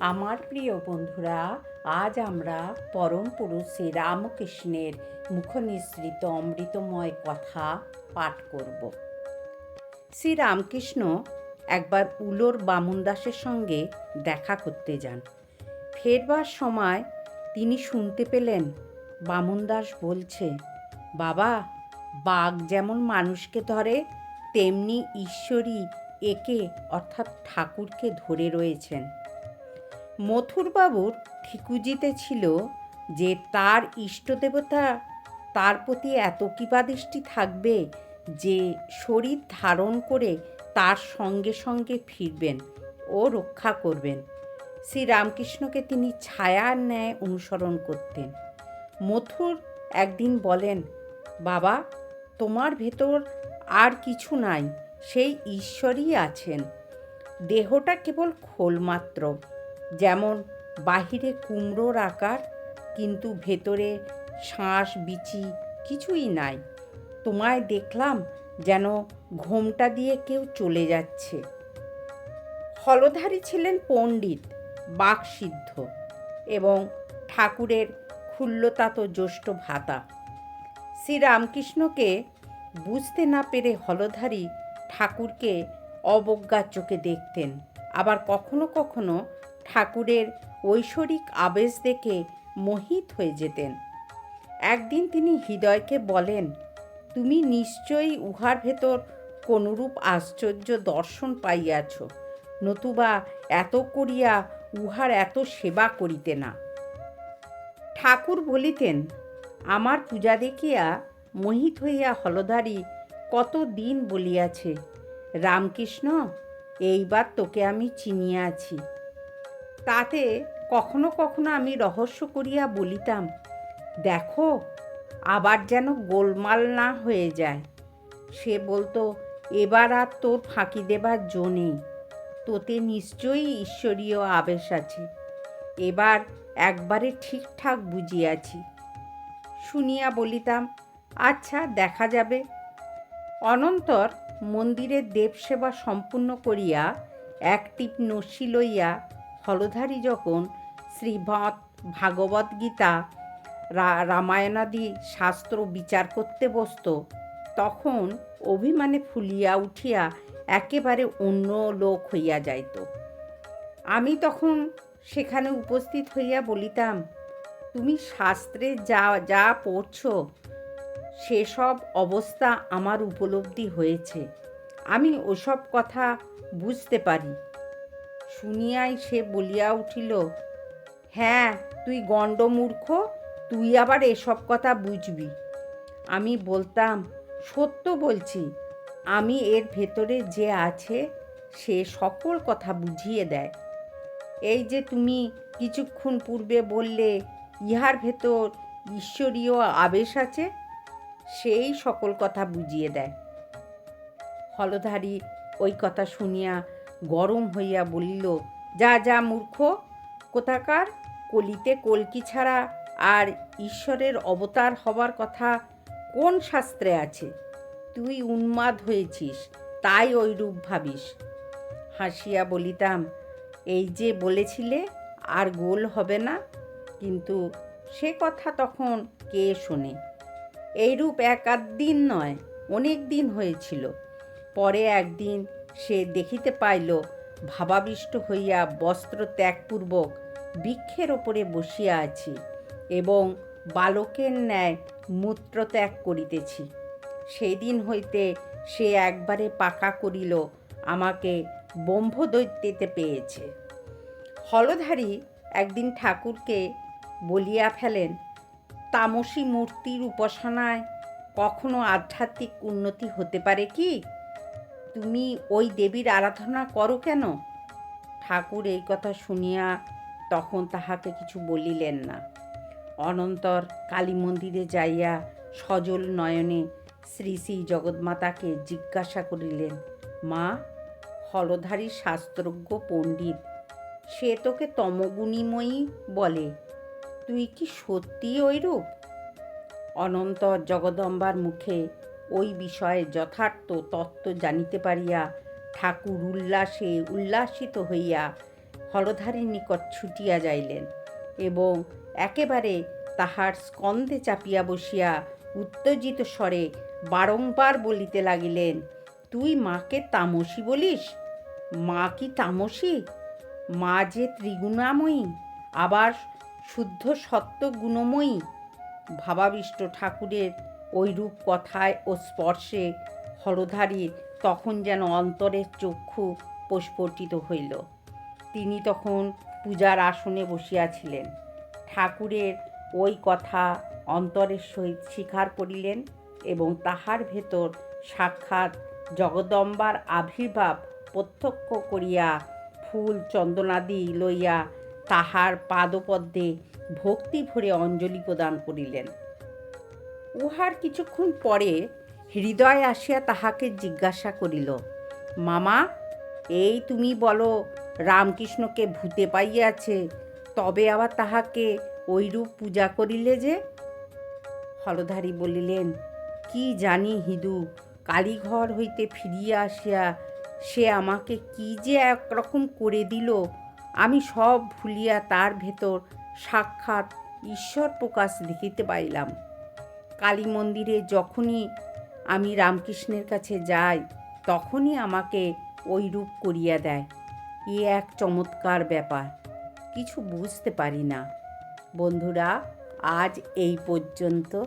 আমার প্রিয় বন্ধুরা, আজ আমরা পরম পুরুষ শ্রী রামকৃষ্ণের মুখনিসৃত অমৃতময় কথা পাঠ করব। শ্রী রামকৃষ্ণ একবার উলোর বামুন দাসের সঙ্গে দেখা করতে যান। ফেরবার সময় তিনি শুনতে পেলেন, বামুন দাস বলছে, বাবা, বাঘ যেমন মানুষকে ধরে, তেমনি ঈশ্বরী একে অর্থাৎ ঠাকুরকে ধরে রয়েছেন। মথুরবাবুর ঠিকুজিতে ছিল যে তার ইষ্টদেবতা তার প্রতি এত কৃপাদৃষ্টি থাকবে যে শরীর ধারণ করে তার সঙ্গে সঙ্গে ফিরবেন ও রক্ষা করবেন। শ্রীরামকৃষ্ণকে তিনি ছায়ার ন্যায় অনুসরণ করতেন। মথুর একদিন বলেন, বাবা, তোমার ভেতর আর কিছু নাই, সেই ঈশ্বরই আছেন। দেহটা কেবল খোল মাত্র যেমন বাহিরে কুমড়োর আকার, কিন্তু ভেতরে শ্বাস বিচি কিছুই নাই। তোমায় দেখলাম যেন ঘোমটা দিয়ে কেউ চলে যাচ্ছে। হলধারী ছিলেন পণ্ডিত, বাকসিদ্ধ এবং ঠাকুরের ক্ষুল্লতাত জ্যৈষ্ঠ ভাতা। শ্রীরামকৃষ্ণকে বুঝতে না পেরে হলধারী ঠাকুরকে অবজ্ঞার চোখে দেখতেন। আবার কখনো কখনো ঠাকুরের ঐশ্বরিক আবেশ দেখে মোহিত হয়ে যেতেন। একদিন তিনি হৃদয়কে বলেন, তুমি নিশ্চয়ই উহার ভেতর কোনরূপ আশ্চর্য দর্শন পাইয়াছ, নতুবা এত করিয়া উহার এত সেবা করিতে না। ঠাকুর বলিতেন, আমার পূজা দেখিয়া মোহিত হইয়া হলধারী কত দিন বলিয়াছে, রামকৃষ্ণ এইবার তোকে আমি চিনিয়াছি তাতে কখনো কখনো আমি রহস্য করিয়া বলিতাম, দেখো, আবার যেন গোলমাল না হয়ে যায় সে বলতো, এবার আর তোর ফাঁকি দেবার জো নেই। তোতে নিশ্চয়ই ঈশ্বরীয় আবেশ আছে। এবার একবারে ঠিকঠাক বুঝিয়াছি শুনিয়া বলিতাম আচ্ছা দেখা যাবে। অনন্তর মন্দিরের দেবসেবা সম্পূর্ণ করিয়া একটি নসি লইয়া হলধারী যখন শ্রীমৎ ভাগবত গীতা রামায়ণাদি শাস্ত্র বিচার করতে বসত, তখন অভিমানে ফুলিয়া উঠিয়া একেবারে অন্য লোক হইয়া যাইত। আমি তখন সেখানে উপস্থিত হইয়া বলিতাম, তুমি শাস্ত্রে যা যা পড়ছ সেসব অবস্থা আমার উপলব্ধি হয়েছে। আমি ওসব কথা বুঝতে পারি। শুনিয়াই সে বলিয়া উঠিল হ্যাঁ তুই গণ্ডমূর্খ, তুই আবার এসব কথা বুঝবি। আমি বলতাম, সত্য বলছি, আমি এর ভেতরে যে আছে, সে সকল কথা বুঝিয়ে দেয়। এই যে তুমি কিছুক্ষণ পূর্বে বললে, ইহার ভেতর ঈশ্বরীয় আবেশ আছে সেই সকল কথা বুঝিয়ে দেয়। হলধারী ওই কথা শুনিয়া গরম হইয়া বলিল, যা যা, মূর্খ! কোথাকার? কলিতে কলকি ছাড়া আর ঈশ্বরের অবতার হবার কথা কোন শাস্ত্রে আছে? তুই উন্মাদ হয়েছিস, তাই ওই রূপ ভাবিস। হাসিয়া বলিতাম, এই যে বলেছিলে, আর গোল হবে না। কিন্তু সে কথা তখন কে শোনে? এইরূপ এক আধ দিন নয়, অনেক দিন হয়েছিল। পরে একদিন সে দেখিতে পাইল, ভাবাবিষ্ট হইয়া বস্ত্র ত্যাগপূর্বক বৃক্ষের ওপরে বসিয়া আছি এবং বালকের ন্যায় মূত্র ত্যাগ করিতেছি। সেই দিন হইতে সে একবারে পাকা করিল, আমাকে ব্রহ্মদৈত্যেতে পেয়েছে। হলধারী একদিন ঠাকুরকে বলিয়া ফেলেন তামসী মূর্তির উপাসনায় কখনো আধ্যাত্মিক উন্নতি হতে পারে কি? তুমি ওই দেবীর আরাধনা করো কেন? ঠাকুর এই কথা শুনিয়া তখন তাহাকে কিছু বলিলেন না। অনন্তর কালী মন্দিরে যাইয়া সজল নয়নে শ্রী শ্রী জগৎমাতাকে জিজ্ঞাসা করিলেন, মা, হলধারী শাস্ত্রজ্ঞ পণ্ডিত, সে তোকে তমগুণিময়ী বলে। তুই কি সত্যি ওইরূপ অনন্তর জগদম্বার মুখে ওই বিষয়ে যথার্থ তত্ত্ব জানিতে পারিয়া ঠাকুর উল্লাসে উল্লাসিত হইয়া হলধারীর নিকট ছুটিয়া যাইলেন এবং একেবারে তাহার স্কন্ধে চাপিয়া বসিয়া উত্তেজিত স্বরে বারংবার বলিতে লাগিলেন, তুই মাকে তামসী বলিস? মা কি তামসী? মা যে ত্রিগুণাময়ী, আবার শুদ্ধ সত্য গুণময়ী। ভাবাবিষ্ট ঠাকুরের ওইরূপ কথায় ও স্পর্শে হরধারীর তখন যেন অন্তরের চক্ষু প্রস্ফুটিত হইল। তিনি তখন পূজার আসনে বসিয়াছিলেন। ঠাকুরের ওই কথা অন্তরের সহিত স্বীকার করিলেন এবং তাহার ভেতর সাক্ষাৎ জগদম্বার আবির্ভাব প্রত্যক্ষ করিয়া ফুল চন্দনাদি লইয়া তাহার পাদপদ্মে ভক্তি ভরে অঞ্জলি প্রদান করিলেন। উহার কিছুক্ষণ পরে হৃদয় আসিয়া তাহাকে জিজ্ঞাসা করিল, মামা, এই তুমি বলো, রামকৃষ্ণকে ভূতে পাইয়াছে, তবে আবার তাহাকে ওইরূপ পূজা করিলে যে? হলধারী বলিলেন, কি জানি হিদু, কালীঘর হইতে ফিরিয়া আসিয়া সে আমাকে কি যে একরকম করে দিল আমি সব ভুলিয়া তার ভেতর সাক্ষাৎ ঈশ্বর প্রকাশ দেখিতে পাইলাম। কালী মন্দিরে যখনই আমি রামকৃষ্ণের কাছে যাই, তখনই আমাকে ওই রূপ করিয়া দেয়। এ এক চমৎকার ব্যাপার, কিছু বুঝতে পারি না। বন্ধুরা, আজ এই পর্যন্ত।